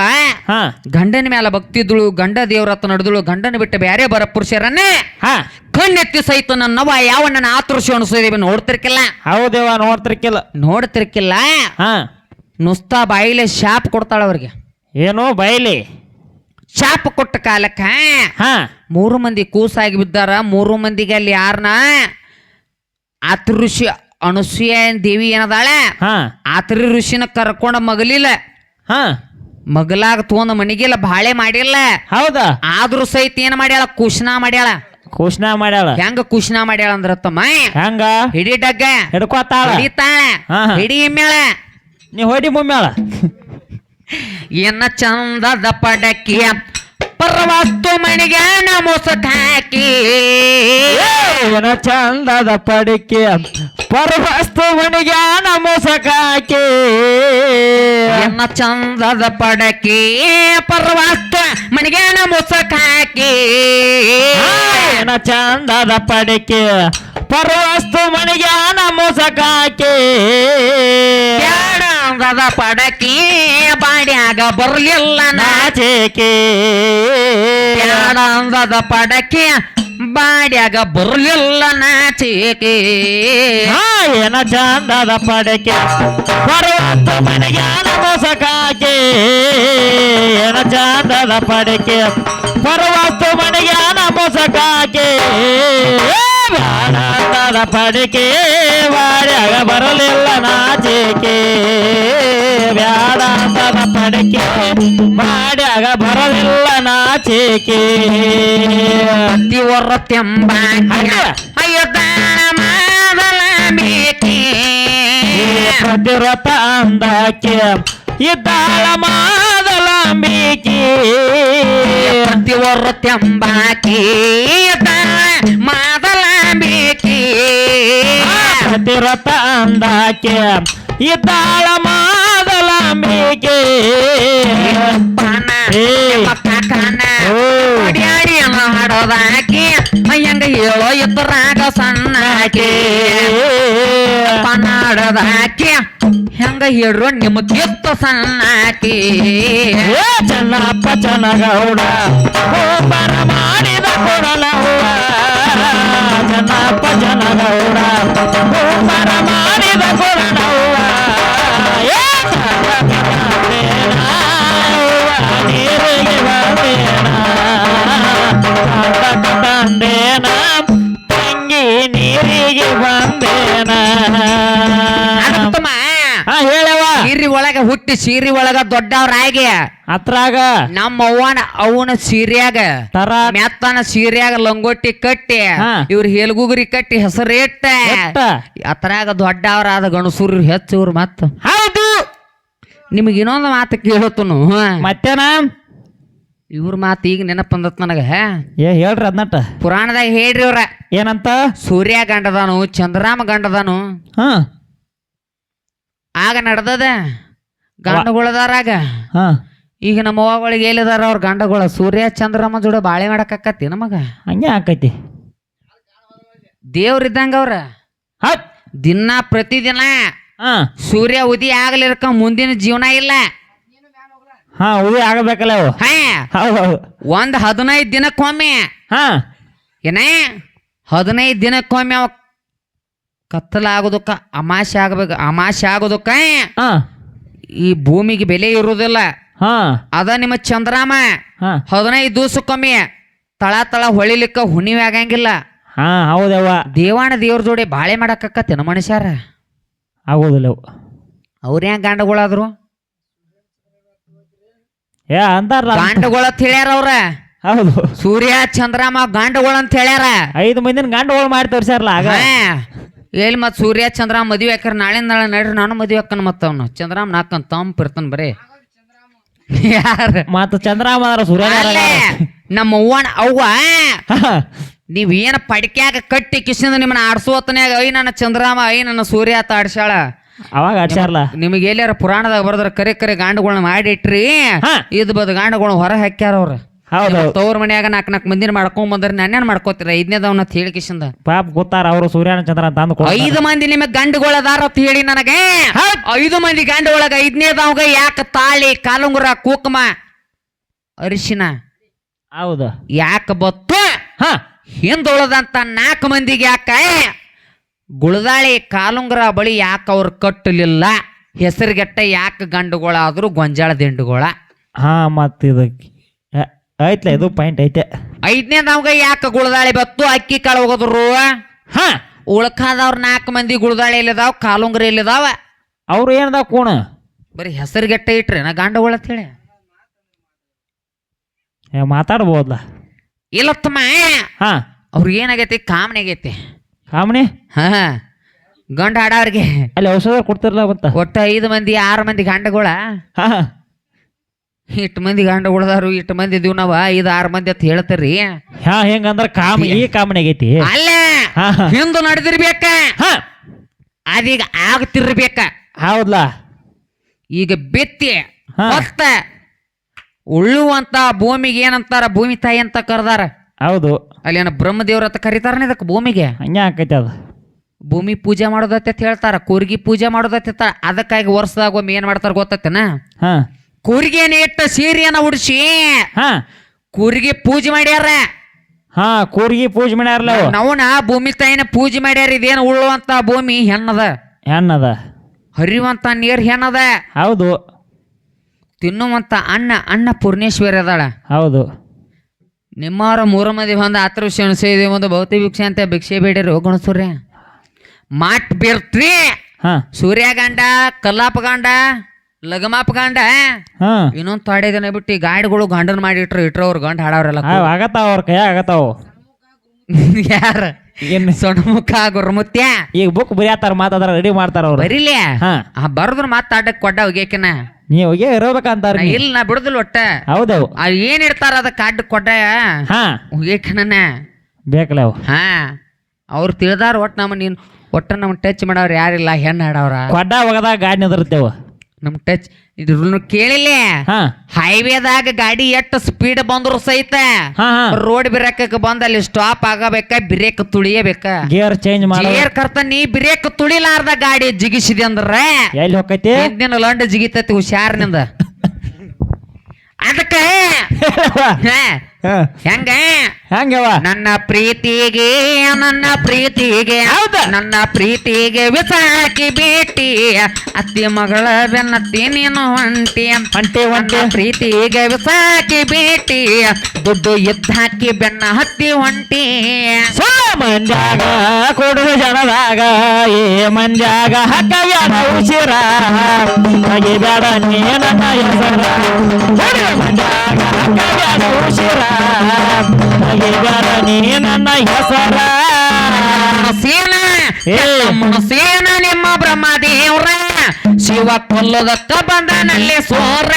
ಹಾ. ಗಂಡನ ಮೇಲೆ ಭಕ್ತಿದ್ಳು ಗಂಡ ದೇವ್ರತ್ತ ನಡೆದಳು ಗಂಡನ ಬಿಟ್ಟು ಬೇರೆ ಬರ ಪುರುಷರನ್ನೇ. ಹಾ. ಕಣ್ಣೆತ್ತಿ ಸಹಿತ ನನ್ನವ್ವ ಯಾವ ನನ್ನ ಆತೃಷಿ ಅನಿಸಿದೇವಿ ನೋಡ್ತಿರ್ಕಿಲ್ಲ. ಹೌದೇವ ನೋಡ್ತಿರ್ಕಿಲ್ಲ. ನೋಡ್ತಿರ್ಕಿಲ್ಲ? ಹಾ. ನುಸ್ತಾ ಬಾಯಿಲೆ ಶಾಪ್ ಕೊಡ್ತಾಳ ಅವ್ರಿಗೆ. ಏನು ಬಾಯಿಲಿ? ಶಾಪ್ ಕೊಟ್ಟ ಕಾಲಕ್ಕ ಹಾ. ಮೂರು ಮಂದಿ ಕೂಸಾಗಿ ಬಿದ್ದಾರ ಮೂರು ಮಂದಿಗೆ ಅಲ್ಲಿ ಯಾರನ್ನ ಆತ ಋಷಿ ಅನುಸೂಯ ದೇವಿ ಏನದಾಳೆ? ಹಾ. ಆತ್ರಿ ಋಷಿನ ಕರ್ಕೊಂಡ ಮಗಲಿಲ್ಲ. ಹಾ. ಮಗಲಾಗ ತಗೊಂಡ ಮನಿಗೆಲ್ಲ ಬಾಳೆ ಮಾಡಿಲ್ಲ ಹೌದಾ? ಆದ್ರೂ ಸಹಿತ ಏನ್ ಮಾಡ್ಯಾಳ? ಕುಶ್ನ ಮಾಡ್ಯಾಳ. ಕುಶ್ನ ಮಾಡ್ಯಾಳ. ಹೆಂಗ ಕುಶ್ನ ಮಾಡ್ಯಾಳ ಅಂದ್ರ ತಮ್ಮ? ಹೆಂಗ? ಹಿಡಿ ಡಗ್ಗ. ಹಿಡ್ಕೋತಾಳ. ಹಿಡಿತಾಳ. ಹಾ, ಹಾ. ಹಿಡಿ ಎಮ್ಮ್ಯಾಳ ನೀ ಹೊಡಿ ಮುಮ್ಮ್ಯಾಳ ಎನ್ನ ಚಂದದ ಪಡಕಿ ಪರ್ವತ್ತು ಮಣಿಗೆ ನಮೋಸಕ್ ಹಾಕಿ ಏನ ಚಂದದ ಪಡಿಕೆ. ಪರವಸ್ತು ಮಣಿಗೆ ಮೊಸಕಾಕೆ ಎನ್ನ ಚಂದದ ಪಡಕಿ. ಪರ್ವಸ್ತು ಮಣಿಗೆ ನಮೋಸಕ್ ಹಾಕಿ ಏನ ಚಂದದ ಪಡಿಕೆ. ಪರವಸ್ತು ಮಣಿಗ್ಯಾನ ಮೊಸಕಾಕೆ ಬ್ಯಾಡಂದದ ಪಡಕಿ ಬಾಡ್ಯಾಗ ಬರ್ಲಿಲ್ಲ ನಾಚೇಕೆ. ಬ್ಯಾಡಂದದ ಪಡಕಿ ಬಾಡ್ಯಾಗ ಬರ್ಲಿಲ್ಲ ನಾಚಿಕೆ. ಹಾ, ಏನ ಚಂದದ ಪಡಕೆ. ಪರವಸ್ತು ಮಣಿಗ್ಯಾನ ಮೊಸಕಾಕೆ ಏನ ಚಂದದ ಪಡಿಕೆ. ಪರವಸ್ತು ಮಣಿಗ್ಯಾನ ಮೊಸಕಾಕೆ ಬ್ಯಾಡಂದದ ಪಡಿಕೆ ವಾಡ್ಯಾಗ ಬರಲಿಲ್ಲ ನಾಚಿಕೆ ವ್ಯಾಡಾಂತದ ಪಡಿಕೆ ಮಾಡ್ಯಾಗ ಬರಲಿಲ್ಲ ನಾಚಿಕೆ ತಿವರ ತೆಂಬ ಅಯ್ಯೋ ಮಾಡಲ ಬೇಕೆ ಪ್ರತಿರಥ ಅಂದಕ್ಕೆ ಇದ್ದಾಳ ಮಾದಲಾಂಬಿಕೆ ತಿವರ ತೆಂಬಾಕಿ ಮಾದಲ ಬೇಕೆ ಅಂದಾಕೆ ಇದ್ದಾಳ ಮಾದಲಾಂಬಿಕೆ ಪಾನ ಏ. ಕಾನ ಓ. ಅಡ್ಯಾಡಿ ಹಾಡೋದಾಕಿ ಹೆಂಗ ಹೇಳೋ ಇದ್ರಾಗ ಸಣ್ಣಾಕಿ ಪನಾಡದಾಕಿ ಹೆಂಗ ಹೇಳ್ರು ನಿಮ್ಮ ಕಿತ್ತ ಸಣ್ಣಾಕಿ ಚೆನ್ನಪ್ಪ ಚನ್ನಗೌಡ ಹೋಮರ ಮಾಡಿದ ಕೊಡಲ ಚೆನ್ನಪ್ಪ ಚನ್ನಗೌಡ ಹೋಮರ ಮಾಡಿದ ಕೊಡಲವ್ವ ಹುಟ್ಟಿ ಸೀರಿ ಒಳಗ ದೊಡ್ಡವ್ರಾಗಿ ಅತ್ರಾಗ ನಮ್ಮ ಅವ್ವನ ಅವನ ಸೀರ್ಯಾಗ ತರ ಮೆತ್ತನ ಸೀರ್ಯಾಗ ಲಂಗೋಟಿ ಕಟ್ಟಿ. ಇವ್ರ ಹೇಲ್ಗುಗುರಿ ಕಟ್ಟಿ ಹೆಸರಿಟ್ಟ? ಅತ್ರಾಗ ದೊಡ್ಡವರಾದ ಗಣಸೂರ್ ಹೆಚ್ಚು ಇವ್ರು ಮತ್ತ. ಹೌದು. ನಿಮಗೆ ಇನ್ನೊಂದು ಮಾತು ಕೇಳತ್ತನು ಮತ್ತೇನ? ಇವ್ರ ಮಾತು ಈಗ ನೆನಪು ಬಂದತ್ ನನಗ. ಏ ಹೇಳ್ರಿ ಅದನ್ನಟ್ಟ ಪುರಾಣದಾಗ ಹೇಳ್ರಿ ಇವ್ರ ಏನಂತ? ಸೂರ್ಯ ಗಂಡದಾನು ಚಂದ್ರಾಮ ಗಂಡದಾನು. ಹಾ. ಆಗ ನಡ್ದದ? ಗಂಡಗಳದಾರಾಗ. ಹಾ. ಈಗ ನಮ್ಮ ಅವ್ವಗಳಿಗೆ ಎಲ್ಲಿದಾರ ಅವ್ರ ಗಂಡಗಳ? ಸೂರ್ಯ ಚಂದ್ರಮ್ಮ ಜೋಡ ಬಾಳೆ ಮಾಡಕತ್ತಿ ನಮಗ. ಹಂಗೆ ಆಕೈತಿ. ದೇವ್ರ ಇದ್ದಂಗ ಅವ್ರ. ಹತ್ ದಿನ ಪ್ರತಿದಿನ ಹಾ. ಸೂರ್ಯ ಉದಿ ಆಗ್ಲಿರ್ಕ ಮುಂದಿನ ಜೀವನ ಇಲ್ಲ. ಹಾ ಉದಿ ಆಗಬೇಕಲ್ಲ ಅವು. ಹಾ. ಹೌದು ಹೌದು. ಒಂದ್ ಹದಿನೈದು ದಿನಕ್ಕೊಮ್ಮೆ. ಹಾ. ಏನೇ? ಹದಿನೈದು ದಿನಕ್ಕೊಮ್ಮೆ ಅವ ಕತ್ತಲಾಗೋದಕ್ಕ ಅಮಾಶೆ ಆಗ್ಬೇಕು ಅಮಾಶೆ ಆಗೋದಕ್ಕ ಹಾ. ಈ ಭೂಮಿಗೆ ಬೆಲೆ ಇರುವುದಿಲ್ಲ. ಹಾ. ಅದ ನಿಮ್ಮ ಚಂದ್ರಾಮ. ಹಾ. ಹದಿನೈದು ದಿವಸಕ್ಕೊಮ್ಮೆ ತಳ ತಳ ಹೊಳಿಲಿಕ್ಕ ಹುಣಿವೆ ಆಗಂಗಿಲ್ಲ. ಹಾ ಹೌದವ್ವ. ದೇವಾಣ ದೇವ್ರ ಜೋಡಿ ಬಾಳೆ ಮಾಡಕ್ಕತ್ತೇನ ಮನುಷ್ಯರ? ಆಗೋದಿಲ್ಲ ಅವು. ಅವ್ರ ಹೆಂಗ್ ಗಾಂಡಗಳಾದ್ರು? ಏ ಅಂತಾರಲ್ಲ. ಗಾಂಡಗಳ ಅಂತ ಹೇಳ್ಯಾರ ಅವ್ರ? ಹೌದು. ಸೂರ್ಯ ಚಂದ್ರಾಮ ಗಾಂಡಗಳ ಅಂತ ಹೇಳ್ಯಾರ? ಐದು ಮಂದಿನ ಗಂಡುಗಳು ಮಾಡಿ ತೋರ್ಸ್ಯಾರಲ್ಲ ಆಗ? ಹಾ. ಎಲ್ಲಿ ಮತ್ತು ಸೂರ್ಯ ಚಂದ್ರಾಮ್ ಮದುವೆ ಹಾಕ್ಯಾರ ನಾಳೆ ನಾಳೆ ನಡ್ರಿ ನಾನು ಮದುವೆ ಹಾಕನ್ ಮತ್ತ ಅವ್ನು. ಚಂದ್ರಾಮ್ ನಾಕನ್ ತಂಪ್ ಇರ್ತಾನ ಬರೀ. ಯಾರ? ಮತ್ತ ಚಂದ್ರಾಮ ಅದ್ರ ಸೂರ್ಯ ನಮ್ಮ ಅವ್ವನ ಅವ್ವ. ನೀವ್ ಏನ ಪಡಿಕ್ಯಾಗ ಕಟ್ಟಿ ಕಿಶಿಂದ ನಿಮ್ಮನ್ನ ಆಡ್ಸೋತನ್ಯಾಗ ಐ ನನ್ನ ಚಂದ್ರಾಮ ಐ ನನ್ನ ಸೂರ್ಯ ಆತ ಆಡ್ಸ್ಯಾಳ. ಅವಾಗ ಆಡ್ಸಾರಲ್ಲ ನಿಮಗೆ ಎಲ್ಲಾರ ಪುರಾಣದಾಗ ಬರದ್ರ ಕರೆ ಕರೆ ಗಾಂಡುಗಳನ್ನ ಮಾಡಿಟ್ರಿ. ಇದು ಬದ್ ಗಾಂಡುಗಳನ್ನ ಹೊರ ಹಾಕ್ಯಾರ ಅವ್ರ. ತವ್ರ ಮನ್ಯಾಗ ನಾಲ್ಕು ನಾಲ್ಕು ಮಂದಿನ ಮಾಡ್ಕೊಂಡ್ ಬಂದ್ರೆ ನಾನೇನ್ ಮಾಡ್ಕೋತೀರ? ಐದನೇದವನ್ನ ಅಂತ ಹೇಳಿ ಕಿಶಿಂದ. ಪಾಪ ಗೊತ್ತಾರ ಅವರು ಸೂರ್ಯನ ಚಂದ್ರ ಅಂತ ಅಂದ್ಕೊ ಐದು ಮಂದಿ ನಿಮಗೆ ಗಂಡುಗಳದಾರ ಅಂತ ಹೇಳಿ ನನಗೆ. ಐದು ಮಂದಿ ಗಂಡು ಒಳಗ ಐದನೇದವಾಗ ಯಾಕ ತಾಳಿ ಕಾಲುಂಗುರ ಕುಕ್ಮ ಅರಿಶಿನ? ಹೌದು. ಯಾಕ ಬತ್ತು? ಹಾ. ಹಿಂದೊಳದಂತ ನಾಲ್ಕು ಮಂದಿಗೆ ಯಾಕ? ಗುಳದಾಳಿ ಕಾಲುಂಗುರ ಬಳಿ ಯಾಕ ಅವ್ರು ಕಟ್ಟಲಿಲ್ಲ? ಹೆಸರುಗೆಟ್ಟ ಯಾಕೆ ಗಂಡುಗಳಾದ್ರು ಗೊಂಜಾಳ ದಿಂಡುಗಳ? ಹಾ ಮತ್ತಿದಕ್ಕೆ ಐತ್ಲ ಇದು ಪಾಯಿಂಟ್ ಐತೆ. ಐದನೇ ನಮ್ಗೆ ಯಾಕೆ ಗುಳದಾಳಿ ಬತ್ತು? ಅಕ್ಕಿ ಕಾಳು ಹೋಗೋದ್ರು? ಹಾ. ಉಳ್ಕಾದವ್ರ ನಾಲ್ಕು ಮಂದಿ ಗುಳದಾಳಿ ಇಲ್ಲದಾವ್ ಕಾಲುಂಗ್ರಿ ಇಲ್ಲದಾವ ಅವ್ರು ಏನದ ಕೋಣ? ಬರೀ ಹೆಸರುಗೆಟ್ಟ ಇಟ್ರಿ ನಾ ಗಾಂಡ ಅಂತ ಹೇಳಿ ಏ, ಮಾತಾಡ್ಬೋದಲ್ಲ ಇಲ್ಲತ್ತಮ್ಮ ಹಾ. ಅವ್ರಿಗೆ ಏನಾಗೈತಿ? ಕಾಮನೆ ಆಗೈತಿ. ಕಾಮಣಿ ಹಾ. ಗಂಡ ಆಡವ್ರಿಗೆ ಅಲ್ಲಿ ಔಷಧ ಕೊಡ್ತಿರಲ್ಲ ಮತ್ತ? ಒಟ್ಟು ಐದು ಮಂದಿ ಆರು ಮಂದಿ ಗಂಡಗಳ. ಹಾ. ಇಟ್ಟು ಮಂದಿ ಗಂಡ ಉಳ್ದಾರು ಇಟ್ಟು ಮಂದಿ ಇದೀವಿ ನಾವ ಐದು ಆರು ಮಂದಿ ಅಂತ ಹೇಳ್ತಾರ್ರಿ ಹಾ ಹೆಂಗಂದ್ರ ಕಾಮ ಈ ಕಾಮನೆ ಆಗೈತಿ ಅಲ್ಲ ಹಾ ಹಾ. ಹಿಂದು ನಡೆದಿರ್ಬೇಕ. ಹಾ. ಅದೀಗ ಆಗ್ತಿರ್ಬೇಕ. ಹೌದ್ಲಾ? ಈಗ ಬಿತ್ತಿ ಹಾ. ಹೊತ್ತ ಉಳ್ಳುವಂತ ಭೂಮಿಗೆ ಏನಂತಾರ ಭೂಮಿ ತಾಯಿ ಅಂತ ಕರ್ದಾರ. ಹೌದು. ಅಲ್ಲಿ ಏನ ಬ್ರಹ್ಮದೇವ್ರ ಅಂತ ಕರೀತಾರನ ಇದಕ್ಕೆ ಭೂಮಿಗೆ? ಹಂಗೆ ಆಕೈತಿ ಅದು. ಭೂಮಿ ಪೂಜೆ ಮಾಡೋದತ್ತೆ ಅಂತ ಹೇಳ್ತಾರ ಕೂರ್ಗಿ ಪೂಜೆ ಮಾಡೋದತ್ತೆ ಅಂತ ಅದಕ್ಕಾಗಿ ವರ್ಷದಾಗ ಒಮ್ಮೆ ಏನ್ ಮಾಡ್ತಾರ ಗೊತ್ತತ್ತೇನ? ಹಾ. ಕೂರ್ಗಿನ ಇಟ್ಟ ಸೀರೆಯನ್ನ ಉಡ್ಸಿ ಹಾ. ಕೂರಿಗೆ ಪೂಜೆ ಮಾಡ್ಯಾರ. ಹಾ ಕೂರ್ಗಿ ಪೂಜೆ ಮಾಡ್ಯಾರಲ್ಲ ಅವು. ನವನ ಭೂಮಿ ತಾಯಿನ ಪೂಜೆ ಮಾಡ್ಯಾರ ಇದೇನು ಉಳ್ಳುವಂತ ಭೂಮಿ ಹೆಣ್ಣದ. ಹೆಣ್ಣದ. ಹರಿಯುವಂತ ನೀರ್ ಹೆಣ್ಣದ. ಹೌದು. ತಿನ್ನುವಂತ ಅನ್ನ ಅನ್ನ ಪೂರ್ಣೇಶ್ವರಿ ಅದಾಳ. ಹೌದು. ನಿಮ್ಮವರ ಮೂರ ಮಂದಿ ಬಂದ ಆತ್ರ ವಿಷಯ ಒಂದು ಭೌತಿ ಭಿಕ್ಷೆ ಅಂತ ಭಿಕ್ಷೆ ಬೇಡಿರಿ ಗಣಸೂರ್ಯ ಮಾಟ್ ಬೀರ್ತ್ರಿ. ಹಾ. ಸೂರ್ಯ ಗಂಡ ಕಲ್ಲಾಪ ಗಂಡ ಲಗಮಾಪ ಗಂಡ ಹಾ? ಇನ್ನೊಂದ್ ತೊಡೆ ದಿನ ಬಿಟ್ಟು ಈ ಗಾಡಿಗಳು ಗಂಡನ್ ಮಾಡಿ ಇಟ್ರು ಇಟ್ರು ಅವ್ರ ಗಂಡ ಹಾಡವ್ರೆಲ್ಲ ಆ, ಆಗತ್ತಾವ ಅವ್ರ ಕೈ ಆಗತ್ತಾವ. ಯಾರ? ಏನ್ ಸೊಣಮುಖ ಗುರುಮುತ್ಯ? ಈಗ ಬುಕ್ ಬರಿಯಾತಾರ ಮಾತಾದ್ರ ರೆಡಿ ಮಾಡ್ತಾರ ಅವ್ರು. ಬರೀಲಿ? ಹಾ. ಆ ಬರದ್ರ ಮಾತಾಡಕ್ ಕೊಡ್ಡ ಹೋಗ್ಯಾಕಿನ ನೀವ್ ಹೋಗಿ ಇರ್ಬೇಕಂತಾರ ನಾ ಇಲ್ಲ ನಾ ಬಿಡುದಿಲ್ಲ ಒಟ್ಟ. ಹೌದವು ಆ ಏನ್ ಇಡ್ತಾರ ಅದಕ್ಕೆ ಅಡ್ಡ ಕೊಡ್ಡ? ಹಾ. ಹೋಗ್ಯಾಕಿನ ಬೇಕಲ್ಲ ಅವು. ಹಾ. ಅವ್ರು ತಿಳಿದಾರ ಒಟ್ಟು ನಮ್ಮ ನೀನು ಒಟ್ಟ ನಮ್ಮ ಟಚ್ ಮಾಡವ್ರ ಯಾರಿಲ್ಲ ಹೆಣ್ಣು ಹಾಡವ್ರ. ಕೊಡ್ಡ ಹೋಗದ ಗಾಡಿ ನಿಂದಿರ್ತೇವ ನಮ್ ಟಚ್ ಇದ್ರು ಕೇಳಿಲ್ಲ ಹಾ. ಹೈವೇದಾಗ ಗಾಡಿ ಎಷ್ಟು ಸ್ಪೀಡ್ ಬಂದ್ರು ಸಹಿತ ಹಾ ಹಾ. ರೋಡ್ ಬ್ರೇಕಕ್ಕೆ ಬಂದ ಅಲ್ಲಿ ಸ್ಟಾಪ್ ಆಗಬೇಕ ಬ್ರೇಕ್ ತುಳಿಯಬೇಕ? ಗೇರ್ ಚೇಂಜ್ ಮಾಡಿ. ಏರ್ ಕರ್ತ ನೀ ಬ್ರೇಕ್ ತುಳಿಲಾರ್ದ ಗಾಡಿ ಜಿಗಿಸಿದೆ ಅಂದ್ರ ಎಲ್ಲಿ ಹೋಗೈತಿ ನಿನ್ನ ಲಂಡ ಜಿಗಿತೈತಿ ಹುಷಾರ್ನಿಂದ ಅದಕ್ಕೆ ಹೆಂಗ? ಹೆಂಗವ ನನ್ನ ಪ್ರೀತಿಗೆ ನನ್ನ ಪ್ರೀತಿಗೆ ನನ್ನ ಪ್ರೀತಿಗೆ ವಿಸಾಕಿ ಬೇಟಿ ಅತ್ತಿ ಮಗಳ ಬೆನ್ನತ್ತಿ ನೀನು ಹೊಂಟಿ ಹೊಂಟಿ ಹೊಂಟಿ ಪ್ರೀತಿಗೆ ವಿಸಾಕಿ ಬೇಟಿ ದುಡ್ಡು ಎದ್ದಾಕಿ ಬೆನ್ನ ಹತ್ತಿ ಹೊಂಟಿ ಸುಳ್ಳ ಮಂಜಾಗ ಕೊಡುವ ಜನದಾಗ ಏ ಮಂಜಾಗ ಹಕ್ಕಯ್ಯ ಉಸಿರ. ಬೇಡ ನೀ ನನ್ನ ಹೆಸರ ಮಂಜಾಗ ಉಸಿರ ಬೇಡ ನೀ ನನ್ನ ಹೆಸರ. ಸೇನ. ಮನಸೇನ ನಿಮ್ಮ ಬ್ರಹ್ಮದೇವ್ರ? ಶಿವ ಕೊಲ್ಲದಕ್ಕ ಬಂದನಲ್ಲಿ ಸೋರ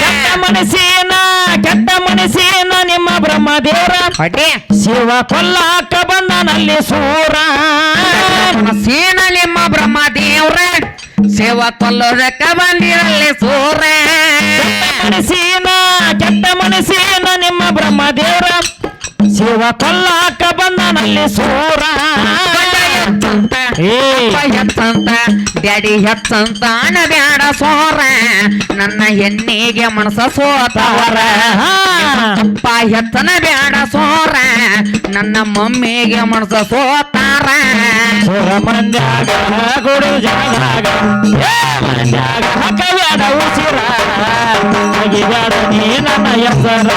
ಕೆಟ್ಟ ಮನಸ್ಸಿನ ಕೆಟ್ಟ ಮನಸ್ಸಿನ ನಿಮ್ಮ ಬ್ರಹ್ಮದೇವರ. ಹೊಡೆ ಶಿವ ಕೊಲ್ಲಾಕ ಬಂದನಲ್ಲಿ ಸೂರ. ಸೇನ ನಿಮ್ಮ ಬ್ರಹ್ಮದೇವ್ರ? ಶಿವ ಕೊಲ್ಲದಕ್ಕ ಬಂದಿರಲ್ಲಿ ಸೋರ. ಮನಸ್ಸಿನ ಕೆಟ್ಟ ಮನಸ್ಸಿನ ನಿಮ್ಮ ಬ್ರಹ್ಮದೇವ್ರ. ಶಿವ ಕೊಲ್ಲಾಕ ಬಂದನಲ್ಲಿ ಸೂರ. ಹೆಚ್ಚಂತ ಅಪ್ಪ ಹೆಚ್ಚಂತ ಡ್ಯಾಡಿ ಹೆಚ್ಚಂತ ಬ್ಯಾಡ ಸೋರ. ನನ್ನ ಹೆಣ್ಣಿಗೆ ಮನಸ ಸೋತವರ. ಅಪ್ಪ ಹೆಚ್ಚನ ಬ್ಯಾಡ ಸೋರ. ನನ್ನ ಮಮ್ಮಿಗೆ ಮನಸ ಸೋತಾರ. ಮಂದ್ಯಾಗ ಗುಡು ಜಾಗ ಏ ಮಂದ್ಯಾಗ ಹಕ್ಕಬ್ಯಾಡ ಉಸಿರ. ನೀ ನನ್ನ ಹೆಸರ.